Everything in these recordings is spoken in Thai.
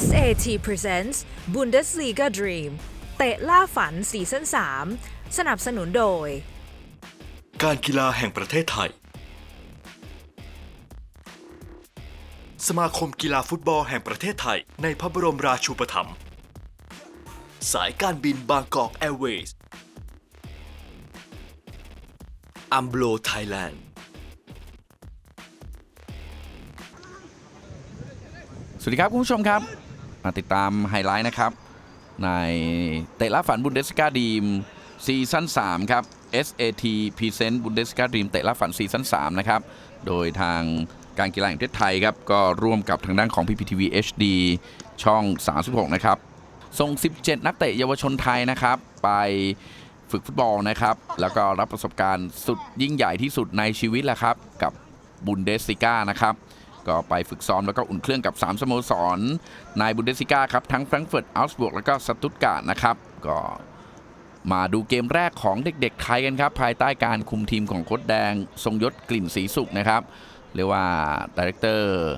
SAT Presents Bundesliga Dream เตะล่าฝันซีซั่น3 สนับสนุนโดย การกีฬาแห่งประเทศไทย สมาคมกีฬาฟุตบอลแห่งประเทศไทย ในพระบรมราชูปถัมภ์ สายการบินบางกอกแอร์เวย์สอัมโบลไทยแลนด์ สวัสดีครับ คุณผู้ชมครับ มาติดตามไฮไลท์นะครับ ในเตะล่าฝันบุนเดสกาดีมซีซั่น3ครับ SAT Present บุนเดสกาดีมเตะล่าฝันซีซั่น3นะครับ โดยทางการกีฬาแห่งประเทศไทยครับ ก็ร่วมกับทางด้านของ PPTV HD ช่อง 36 นะครับ ส่ง 17 นักเตะเยาวชนไทยนะครับ ไปฝึกฟุตบอลนะครับ แล้วก็รับประสบการณ์สุดยิ่งใหญ่ที่สุดในชีวิตแหละครับ กับบุนเดส i กานะครับ ก็ไปฝึกซ้อมแล้วก็อุ่นเครื่องกับ 3 สโมสรในบุนเดส i กาครับ ทั้งแฟรงก์เฟิร์ตอัลสบวกแล้วก็สตุตการ์ดนะครับ ก็มาดูเกมแรกของเด็กๆไทยกันครับ ภายใต้การคุมทีมของโค้ดแดง ทรงยศกลิ่นสีสุขนะครับ เรียกว่าดีเรคเตอร์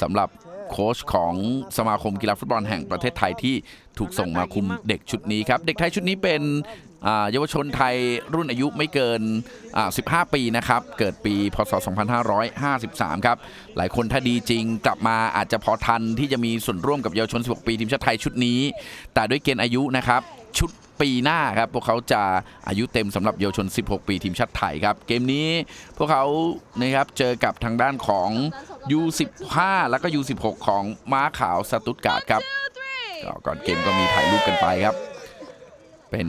สำหรับโค้ชของสมาคมกีฬาฟุตบอลแห่งประเทศไทยที่ถูกส่งมาคุมเด็กชุดนี้ครับ เด็กไทยชุดนี้เป็น เยาวชนไทยรุ่นอายุไม่เกิน 15 ปีนะครับ เกิดปี พศ 2553 ครับ หลายคนถ้าดีจริงกลับมาอาจจะพอทันที่จะมีส่วนร่วมกับเยาวชน 16 ปีทีมชาติไทยชุดนี้ แต่ด้วยเกณฑ์อายุนะครับ ชุดปีหน้าครับ พวกเขาจะอายุเต็มสำหรับเยาวชน 16 ปีทีมชาติไทยครับ เกมนี้พวกเขานะครับเจอกับทางด้านของ U15 แล้วก็ U16 ของม้าขาวสตุตการ์ดครับก่อนเกมก็มีถ่ายรูปกันไปครับ เป็น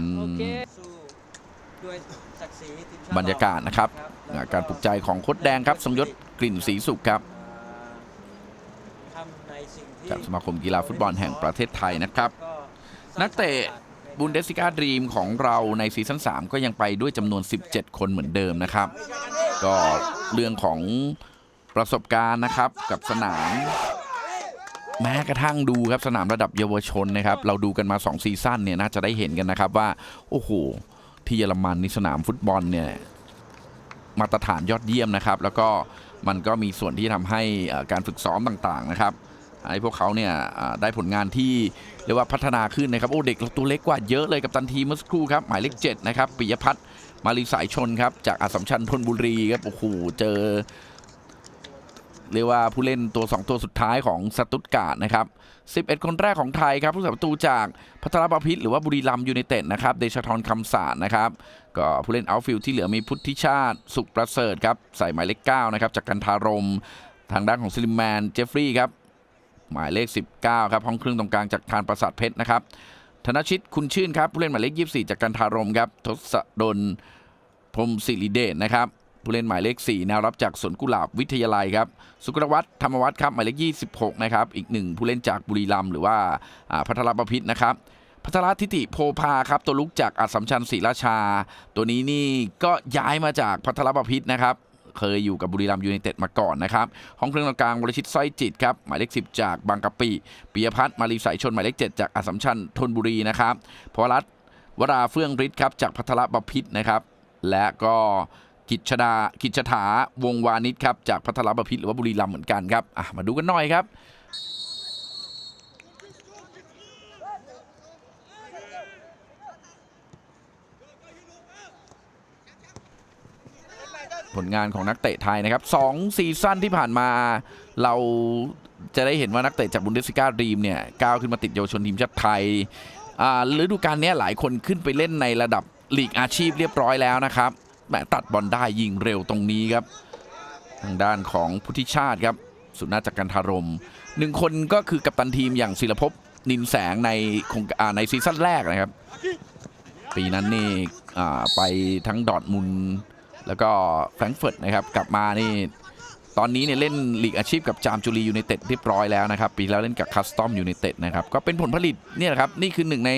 ด้วยศักดิ์ศรีทีมชติบรรยากาศนะครับอ่าการปลุกใจของโคดแดงครับทรงยศกลิ่นสีสุขครับทำในสิ่งที่จากสมาคมกีฬาฟุตบอลแห่งประเทศไทยนะครับก็นักเตะบุนเดส i กาดรีมของเราในซีซั่น3 ก็ยังไปด้วยจำนวน 17 คนเหมือนเดิมนะครับ ก็เรื่องของประสบการณ์นะครับกับสนาม แม้กระทั่งดูครับสนามระดับเยาวชนนะครับเราดูกันมา 2 ซีซั่นเนี่ยน่าจะได้เห็นกันนะครับว่าโอ้โหที่เยอรมันนี่สนามฟุตบอลเนี่ยมาตรฐานยอดเยี่ยมนะครับ แล้วก็มันก็มีส่วนที่ทำให้การฝึกซ้อมต่างๆนะครับให้พวกเขาเนี่ยได้ผลงานที่เรียกว่าพัฒนาขึ้นนะครับ โอ้เด็กตัวเล็กกว่าเยอะเลยกับตันทีมเมื่อสักครู่ครับ หมายเลข7นะครับปิยพัฒน์มาลีสายชนครับ จากอัสสัมชัญธนบุรีครับโอ้โหเจอ เรียกว่าผู้เล่นตัว 2 ตัวสุดท้ายของสตุตการ์ดนะครับ 11 คนแรกของไทยครับ ผู้สาประตูจากพัทรประพิษหรือว่าบุรีรัมยูไนเต็ดนะครับ เดชธรคำสารนะครับ ก็ผู้เล่นเอาฟิลด์ที่เหลือมีพุทธิชาติ สุขประเสริฐครับ ใส่หมายเลข9นะครับ จากกันทารม ทางด้านของซิลิมแมน เจฟฟรีย์ครับ หมายเลข 19 ครับ ห้องเครื่องตรงกลางจากทานประสาทเพชรนะครับ ธนชิตคุณชื่นครับ ผู้เล่นหมายเลข 24 จากกันทารมครับ ทศดลพรมศิริเดชนะครับ ผู้เล่นหมายเลข 4 แนวรับจากสวนกุหลาบวิทยาลัยครับ สุกรวัตรธรรมวัฒน์ครับ หมายเลข 26 นะครับ อีกหนึ่งผู้เล่นจากบุรีรัมย์หรือว่าพัทรประพิษนะครับพัทรทิติโพพาครับ ตัวลุกจากอัสสัมชัญศรีราชา ตัวนี้นี่ก็ย้ายมาจากพัทรประพิษนะครับเคยอยู่กับบุรีรัมย์ยูไนเต็ดมาก่อนนะครับ ห้องเครื่องกลางวรชิตสร้อยจิตครับ หมายเลข 10 จากบางกะปิปิยพัฒน์มารีสายชนหมายเลข 7 จากอัสสัมชัญธนบุรีนะครับพวรัตวราเฟื่องฤทธิ์ครับจากพัทรประพิษนะครับ และก็ กิจชดากิจชถาวงวานิชครับจากพัทรประพิษหรือว่าบุรีรัมย์เหมือนกันครับอะมาดูกันหน่อยครับผลงานของนักเตะไทยนะครับสองซีซั่นที่ผ่านมา เราจะได้เห็นว่านักเตะจากบุนเดส i กาดีมเนี่ยก้าวขึ้นมาติดเยาวชนทีมชาติไทยฤดูกาลนี้หลายคนขึ้นไปเล่นในระดับลีกอาชีพเรียบร้อยแล้วนะครับ แหมตัดบอลได้ยิงเร็วตรงนี้ครับ ทางด้านของพุทธิชาติครับ สุนาจากกันทารมหนึ่งคนก็คือกัปตันทีมอย่างศิลภพนินแสงในคงในซีซั่นแรกนะครับ ปีนั้นนี่ไปทั้งดอร์ทมุนแล้วก็แฟรงก์เฟิร์ตนะครับ กลับมานี่ตอนนี้เนี่ยเล่นลีกอาชีพกับจามจุรียูไนเต็ดเรียบร้อยแล้วนะครับ ปีแล้วเล่นกับคัสตอมยูไนเต็ดนะครับ ก็เป็นผลผลิตเนี่ยนะครับ นี่คือหนึ่งใน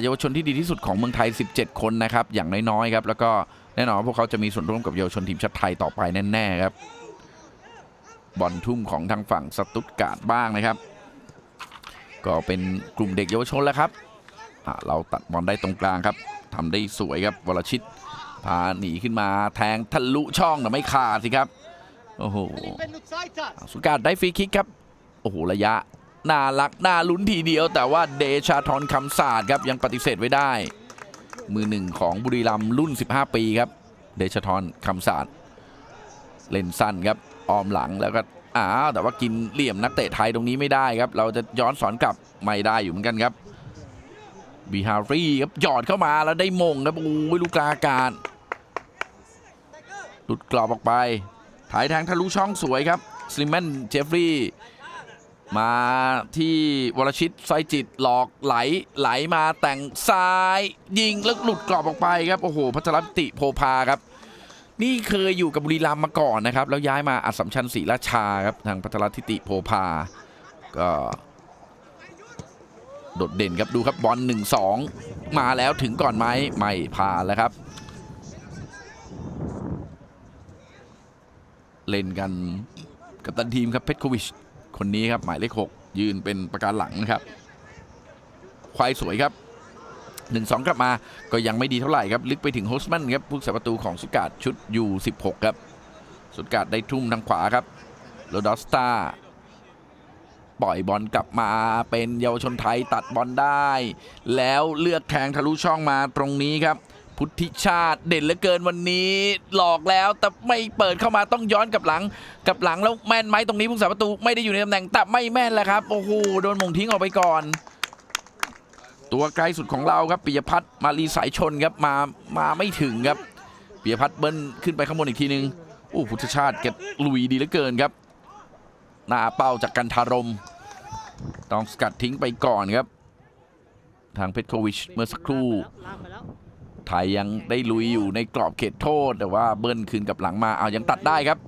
เยาวชนที่ดีที่สุดของเมืองไทย 17 คนนะครับ อย่างน้อยๆครับ แล้วก็ แน่นอนว่าพวกเขาจะมีส่วนร่วมกับเยาวชนทีมชาติไทยต่อไปแน่ๆครับบอลทุ่มของทางฝั่งสตุตการ์ดบ้างนะครับ ก็เป็นกลุ่มเด็กเยาวชนแล้วครับเราตัดบอลได้ตรงกลางครับทำได้สวยครับวรชิตพาหนีขึ้นมาแทงทะลุช่องแต่ไม่ขาดสิครับโอ้โหสุการได้ฟรีคิกครับโอ้โหระยะน่ารักน่าลุ้นทีเดียว แต่ว่าเดชาธรคำศาสตร์ครับยังปฏิเสธไว้ได้ มือหนึ่งของบุรีรัมย์รุ่น 15 ปีครับ เดชาธรคำศาสตร์เล่นสั้นครับออมหลังแล้วก็อ้าวแต่ว่ากินเหลี่ยมนักเตะไทยตรงนี้ไม่ได้ครับ เราจะย้อนสอนกลับไม่ได้อยู่เหมือนกันครับบีฮารีครับหยอดเข้ามาแล้วได้มงครับโอ้ยลูกกลากาศหลุดกรอบออกไปถ่ายทางทะลุช่องสวยครับสลิมแมนเจฟฟรีย์ มาที่วรชิตไซจิตหลอกไหลไหลมาแต่งซ้ายยิงแล้วหลุดกรอบออกไปครับโอ้โหพัชรปิติโพพาครับ นี่เคยอยู่กับบุรีรัมย์มาก่อนนะครับ แล้วย้ายมาอัสสัมชัญศรีราชาครับทางพัชรทิติโพพาก็โดดเด่นครับดูครับบอล1-2มาแล้วถึงก่อนไหมไม่ผ่านแล้วครับ เล่นกันกับตันทีมครับเพชรโควิช คนนี้ครับหมายเลข6ยืนเป็นประการหลังนะครับ ควายสวยครับ1-2กลับมาก็ยังไม่ดีเท่าไหร่ครับ ลึกไปถึงโฮสแมนครับผู้สาประตูของสุกาดชุดยู16ครับ สุกาดได้ทุ่มทางขวาครับโรดอสตาปล่อยบอลกลับมาเป็นเยาวชนไทยตัดบอลได้ แล้วเลือกแทงทะลุช่องมาตรงนี้ครับ พุทธิชาติเด่นเหลือเกินวันนี้หลอกแล้วแต่ไม่เปิดเข้ามาต้องย้อนกับหลัง กับหลังแล้วแม่นไหมตรงนี้ผู้สาประตูไม่ได้อยู่ในตำแหน่งแต่ไม่แม่นแล้วครับโอ้โหโดนมงทิ้งออกไปก่อน ตัวไกลสุดของเราครับปิยพัฒน์มาลีสายชนครับมามาไม่ถึงครับปิยพัฒน์เบิ้ลขึ้นไปข้างบนอีกทีนึงโอ้พุทธชาติแกลุยดีเหลือเกินครับหน้าเป้าจากกันทารมต้องสกัดทิ้งไปก่อนครับ ทางเพชรโควิชเมื่อสักครู่ ไปแล้วไทยยังได้ลุยอยู่ในกรอบเขตโทษ แต่ว่าเบิ้ลคืนกับหลังมาเอายังตัดได้ครับ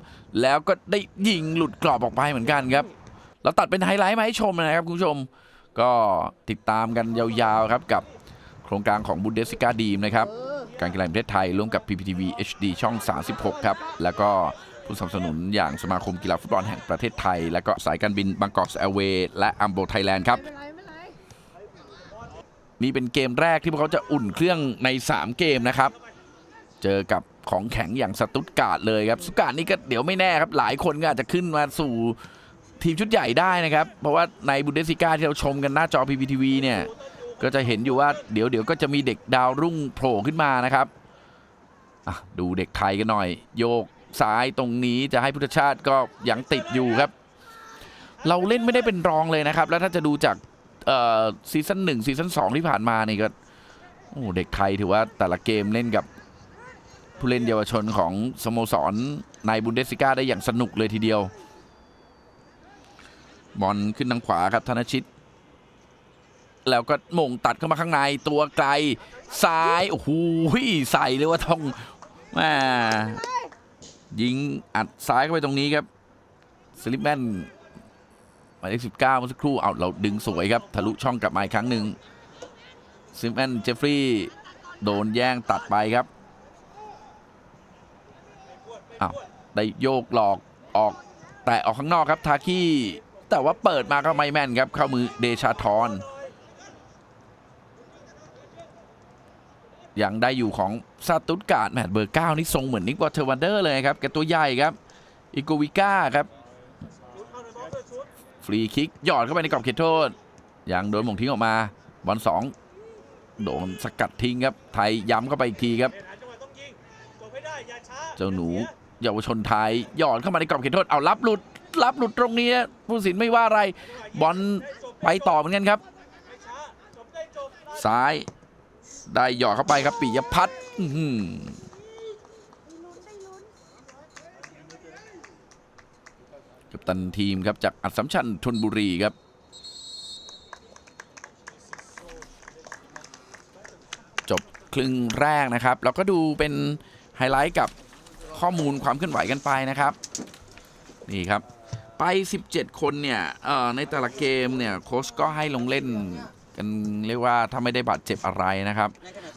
แล้วก็ได้ยิงหลุดกรอบออกไปเหมือนกันครับเราตัดเป็นไฮไลท์มาให้ชมนะครับคุณผู้ชม ก็ติดตามกันยาวๆครับกับโครงการของบุนเดส i กาดีมนะครับการกีฬาแห่งประเทศไทยร่วมกับ PPTV HD ช่อง 36 ครับ แล้วก็ผู้สนับสนุนอย่างสมาคมกีฬาฟุตบอลแห่งประเทศไทย และก็สายการบินบางกอกแอร์เวย์และอัมโบไทยแลนด์ครับ นี่เป็นเกมแรกที่พวกเขาจะอุ่นเครื่องใน 3 เกมนะครับ เจอกับของแข็งอย่างสตุตการ์ดเลยครับสตุตการ์ดนี่ก็เดี๋ยวไม่แน่ครับ หลายคนก็อาจจะขึ้นมาสู่ทีมชุดใหญ่ได้นะครับ เพราะว่าในบุนเดส i กาที่เราชมกันหน้าจอ PPTV เนี่ยก็จะเห็นอยู่ว่าเดี๋ยวเดี๋ยวก็จะมีเด็กดาวรุ่งโผล่ขึ้นมานะครับดูเด็กไทยกันหน่อย โยกซ้ายตรงนี้จะให้พุทธชาติก็ยังติดอยู่ครับ เราเล่นไม่ได้เป็นรองเลยนะครับ แล้วถ้าจะดูจาก ซีซั่นหนึ่งซีซั่นสองที่ผ่านมานี่ก็โอ้เด็กไทยถือว่าแต่ละเกมเล่นกับผู้เล่นเยาวชนของสโมสรในบุนเดส i กาได้อย่างสนุกเลยทีเดียว บอลขึ้นทางขวาครับธนชิต แล้วก็มงตัดเข้ามาข้างในตัวไกล ซ้าย โอ้โหใส่เลยว่าต้องแม่ยิงอัดซ้ายเข้าไปตรงนี้ครับ สลิปแมน หมายเลขสิบเก้าเมื่อสักครู่เอาเราดึงสวยครับทะลุช่องกลับมาอีกครั้งหนึ่งสลิปแมนเจฟฟรีย์โดนแย่งตัดไปครับอ้าวได้โยกหลอกออกแต่ออกข้างนอกครับทาคีแต่ว่าเปิดมาก็ไม่แม่นครับเข้ามือเดชาทรยังได้อยู่ของซาตุตการ์ดแมตช์เบอร์9นี่ทรงเหมือนนิกวอเทอร์วันเดอร์เลยครับแกตัวใหญ่ครับ อิโกวิก้าครับ ฟรีคิกหยอดเข้าไปในกรอบเขตโทษยังโดนหม่งทิ้งออกมาบอลสองโดนสกัดทิ้งครับ ไทยย้ำเข้าไปอีกทีครับ เจ้าหนูเยาวชนไทยหยอดเข้ามาในกรอบเขตโทษเอารับหลุดรับหลุดตรงนี้ผู้สินไม่ว่าอะไร บอลไปต่อเหมือนกันครับ ซ้ายได้หยอดเข้าไปครับปิยพัฒน์อื้อหือ กัปตันทีมครับจากอัสสัมชัญธนบุรีครับ จบครึ่งแรกนะครับ เราก็ดูเป็นไฮไลท์กับข้อมูลความเคลื่อนไหวกันไปนะครับ นี่ครับ ไป 17 คนเนี่ยในแต่ละเกมเนี่ยโค้ชก็ให้ลงเล่นกันเรียกว่าถ้าไม่ได้บาดเจ็บอะไรนะครับ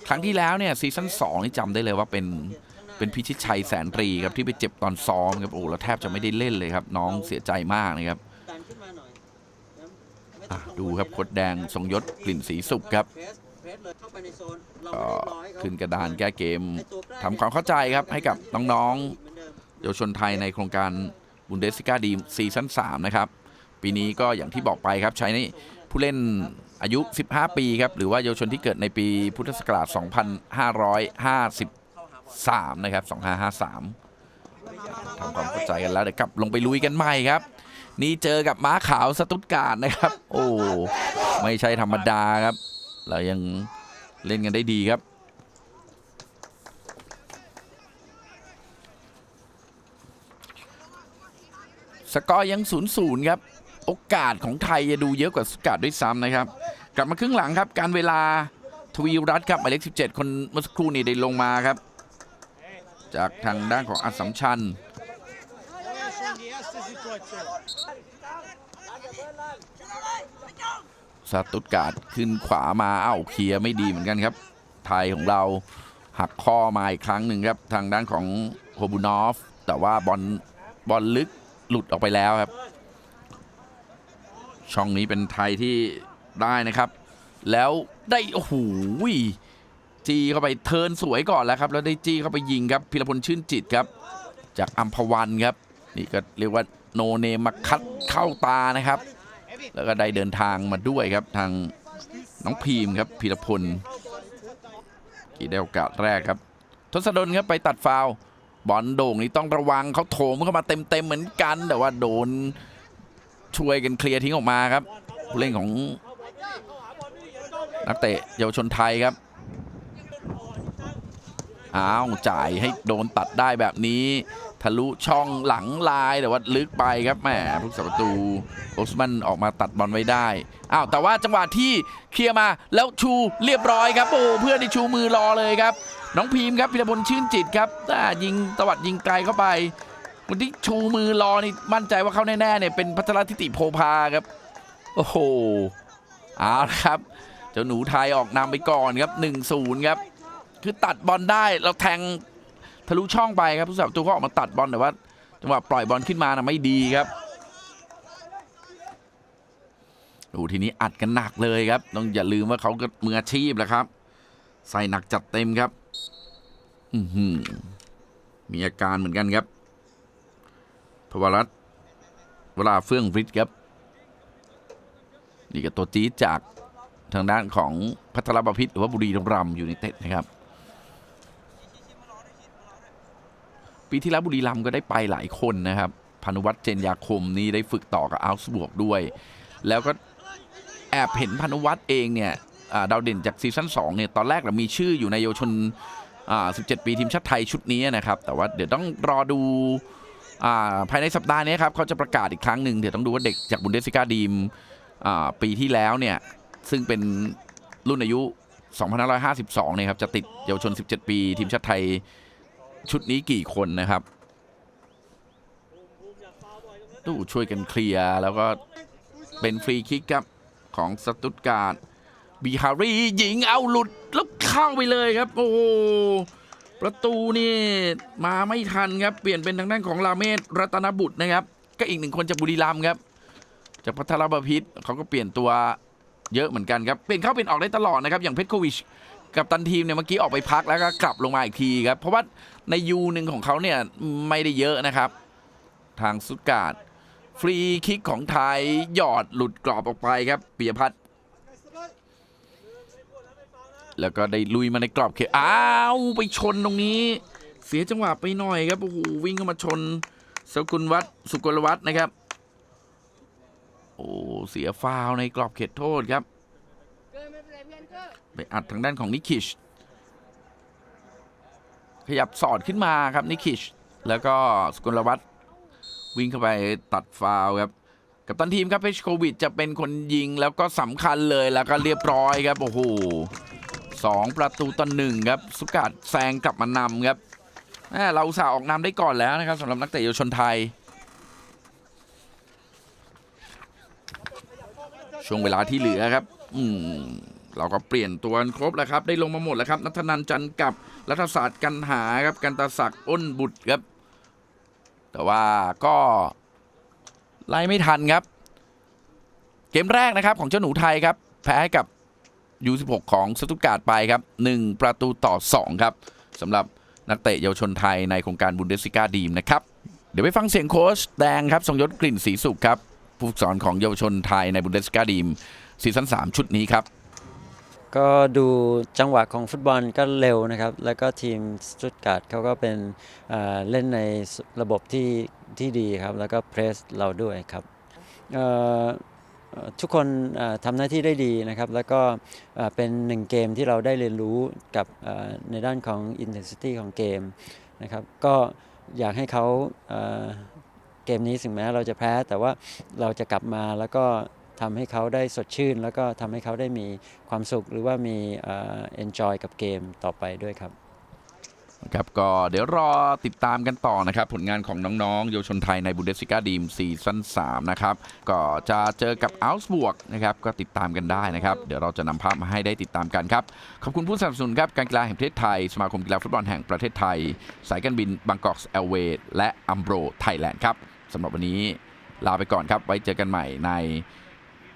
ครั้งที่แล้วเนี่ยซีซั่น2นี่จำได้เลยว่าเป็น เป็นพิชิตชัยแสนตรีครับที่ไปเจ็บตอนซ้อมครับโอ้แล้วแทบจะไม่ได้เล่นเลยครับ น้องเสียใจมากนะครับดูครับโคดแดงทรงยศกลิ่นสีสุขครับก็ขึ้นกระดานแก้เกมทำความเข้าใจครับให้กับน้องๆเยาวชนไทยในโครงการบุนเดส i กาดีซีซั่น3นะครับ ปีนี้ก็อย่างที่บอกไปครับใช้ในผู้เล่นอายุ 15 ปีครับ หรือว่าเยาวชนที่เกิดในปีพุทธศักราช 3 นะครับ 2553ทำความเข้าใจกันแล้วเดี๋ยวกลับลงไปลุยกันใหม่ครับ นี่เจอกับม้าขาวสตุตการ์ดนะครับ โอ้ไม่ใช่ธรรมดาครับ เรายังเล่นกันได้ดีครับสกอร์ยัง0ูนย์ครับ โอกาสของไทยจะดูเยอะกว่าสกัดด้วยซ้ำนะครับ กลับมาครึ่งหลังครับ การเวลาทวีรัตครับหมายเลข17 คนเมื่อสักครู่นี้ได้ลงมาครับ จากทางด้านของอัสสัมชัญสตุตการ์ดขึ้นขวามาเอ้าเคลียร์ไม่ดีเหมือนกันครับ ไทยของเราหักข้อมาอีกครั้งหนึ่งครับ ทางด้านของโฮบูนอฟ แต่ว่าบอลบอลลึกหลุดออกไปแล้วครับ ช่องนี้เป็นไทยที่ได้นะครับ แล้วได้ โอ้โห จี้เข้าไปเทินสวยก่อนแล้วครับ แล้วได้จี้เข้าไปยิงครับพิรพลชื่นจิตครับ จากอัมพวันครับ นี่ก็เรียกว่าโนเนมาคัดเข้าตานะครับ แล้วก็ได้เดินทางมาด้วยครับทางน้องพีมครับพีรพลกี่ได้โอกาสแรกครับ ทศดลครับไปตัดฟาวบอลโด่งนี่ต้องระวังเขาโถมเข้ามาเต็มๆเหมือนกัน แต่ว่าโดนช่วยกันเคลียร์ทิ้งออกมาครับผู้เล่นของนักเตะเยาวชนไทยครับ อ้าวจ่ายให้โดนตัดได้แบบนี้ ทะลุช่องหลังลายแต่ว่าลึกไปครับแหมผู้สัประตูโอสมันออกมาตัดบอลไว้ได้อ้าวแต่ว่าจังหวะที่เคลียร์มาแล้วชูเรียบร้อยครับโอ้เพื่อนที่ชูมือรอเลยครับ น้องพีมครับพิรพลชื่นจิตครับอ่ายิงตวัดยิงไกลเข้าไปคนที่ชูมือรอนี่มั่นใจว่าเขาแน่ๆเนี่ยเป็นพัทรทิติโพพาครับ โอ้โหเอาละครับ เจ้าหนูไทยออกนำไปก่อนครับ1-0ครับ คือตัดบอลได้เราแทงทะลุช่องไปครับผู้สาประตูก็ออกมาตัดบอลแต่ว่าจังหวะปล่อยบอลขึ้นมานะไม่ดีครับ ดูทีนี้อัดกันหนักเลยครับ ต้องอย่าลืมว่าเขาก็มืออาชีพแหละครับ ใส่หนักจัดเต็มครับอืมีอาการเหมือนกันครับพวรัตเวลาเฟื่องฤทธิ์ครับ นี่ก็ตัวจี๊ดจากทางด้านของพัทรบพิษหรือว่าบุรีรัมย์ยูไนเต็ดนะครับ ปีที่แล้วบุรีรัมย์ก็ได้ไปหลายคนนะครับพานุวัฒน์เจนยาคมนี่ได้ฝึกต่อกับอัลส์บวกด้วย แล้วก็แอบเห็นพานุวัฒน์เองเนี่ยดาวเด่นจากซีซั่น2เนี่ยตอนแรกเรามีชื่ออยู่ในเยาวชน 17 ปีทีมชาติไทยชุดนี้นะครับ แต่ว่าเดี๋ยวต้องรอดูอภายในสัปดาห์นี้ครับเขาจะประกาศอีกครั้งหนึ่งเดี๋ยวต้องดูว่าเด็กจากบุนเดสซิกาดีมปีที่แล้วเนี่ยซึ่งเป็นรุ่นอายุ 2552เนี่ยครับจะติดเยาวชน 17 ปี ทีมชาติไทย ชุดนี้กี่คนนะครับ ตู้ช่วยกันเคลียร์แล้วก็เป็นฟรีคิกครับของสตุตการ์ดบีฮารียิงเอาหลุดแล้วเข้าไปเลยครับ โอ้ประตูนี่มาไม่ทันครับ เปลี่ยนเป็นทางด้านของลาเมศรัตนบุตรนะครับ ก็อีกหนึ่งคนจากบุรีรัมย์ครับ จากพัทรบพิษเขาก็เปลี่ยนตัวเยอะเหมือนกันครับ เปลี่ยนเข้าเปลี่ยนออกได้ตลอดนะครับ อย่างเพชรโควิช กับตันทีมเนี่ยเมื่อกี้ออกไปพักแล้วก็กลับลงมาอีกทีครับ เพราะว่าในยูหนึ่งของเขาเนี่ยไม่ได้เยอะนะครับ ทางสุดการ์ดฟรีคิกของไทยหยอดหลุดกรอบออกไปครับปียพัฒน์แล้วก็ได้ลุยมาในกรอบเขตอ้าวไปชนตรงนี้ เสียจังหวะไปหน่อยครับโอ้โหวิ่งเข้ามาชน สกุลวัฒน์สุกลวัฒน์นะครับ โอ้เสียฟาวในกรอบเขตโทษครับ ไปอัดทางด้านของนิคิช ขยับสอดขึ้นมาครับนิคิช แล้วก็สกุลวัฒวิ่งเข้าไปตัดฟาวครับกับตันทีมครับเพชโควิดจะเป็นคนยิงแล้วก็สำคัญเลยแล้วก็เรียบร้อยครับ โอ้โหสองประตูต่อหนึ่งครับ สุกัดแซงกลับมานำครับเราอุตส่าห์ออกนำได้ก่อนแล้วนะครับสำหรับนักเตะเยาวชนไทย ช่วงเวลาที่เหลือครับ อืม เราก็เปลี่ยนตัวกันครบแล้วครับ ได้ลงมาหมดแล้วครับ นัทนันจันกับรัฐศาสตร์กันหาครับ กันตาศักดิ์อ้นบุตรครับ แต่ว่าก็ไล่ไม่ทันครับ เกมแรกนะครับของเจ้าหนูไทยครับ แพ้ให้กับ U16 ของสตุการ์ดไปครับ 1 ประตูต่อ 2 ครับสำหรับนักเตะเยาวชนไทยในโครงการบุนเดสซิก้าดีมนะครับ เดี๋ยวไปฟังเสียงโค้ชแดงครับทรงยศกลิ่นศรีสุขครับ ผู้ฝึกสอนของเยาวชนไทยในบุนเดสกาดีมซีซั่น3ชุดนี้ครับ ก็ดูจังหวะของฟุตบอลก็เร็วนะครับ แล้วก็ทีมสตุตการ์ดเขาก็เป็นเเล่นในระบบที่ที่ดีครับ แล้วก็เพรสเราด้วยครับทุกคนเอ่อทำหน้าที่ได้ดีนะครับ แล้วก็เป็นหนึ่งเกมที่เราได้เรียนรู้กับในด้านของ intensity ของเกมนะครับ ก็อยากให้เขาเกมนี้ถึงแม้เราจะแพ้ แต่ว่าเราจะกลับมาแล้วก็ ทำให้เขาได้สดชื่น แล้วก็ทำให้เขาได้มีความสุข หรือว่ามีเอ่อ enjoy กับเกมต่อไปด้วยครับครับก็เดี๋ยวรอติดตามกันต่อนะครับ ผลงานของน้องๆเยาวชนไทยในบุนเดสซิก้าดีมซีซั่น3นะครับ ก็จะเจอกับอัลส์บวกนะครับ ก็ติดตามกันได้นะครับ เดี๋ยวเราจะนำภาพมาให้ได้ติดตามกันครับ ขอบคุณผู้สนับสนุนครับ การกีฬาแห่งประเทศไทย สมาคมกีฬาฟุตบอลแห่งประเทศไทย สายการบินบางกอกแอร์เวย์และอัมโบรไทยแลนด์ครับสำหรับวันนี้ลาไปก่อนครับ ไว้เจอกันใหม่ใน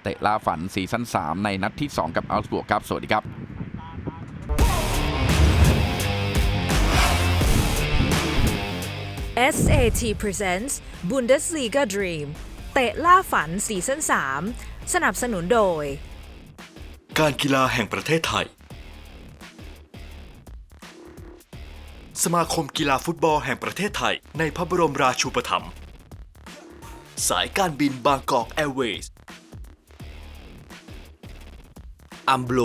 เตะล่าฝันซีซั่น3 ในนัดที่ 2 กับอัลส์บวกครับ สวัสดีครับ SAT Presents Bundesliga Dream เตะล่าฝันซีซั่น3 สนับสนุนโดย การกีฬาแห่งประเทศไทย สมาคมกีฬาฟุตบอลแห่งประเทศไทย ในพระบรมราชูปถัมภ์สายการบินบางกอกแอร์เวย์อั มโ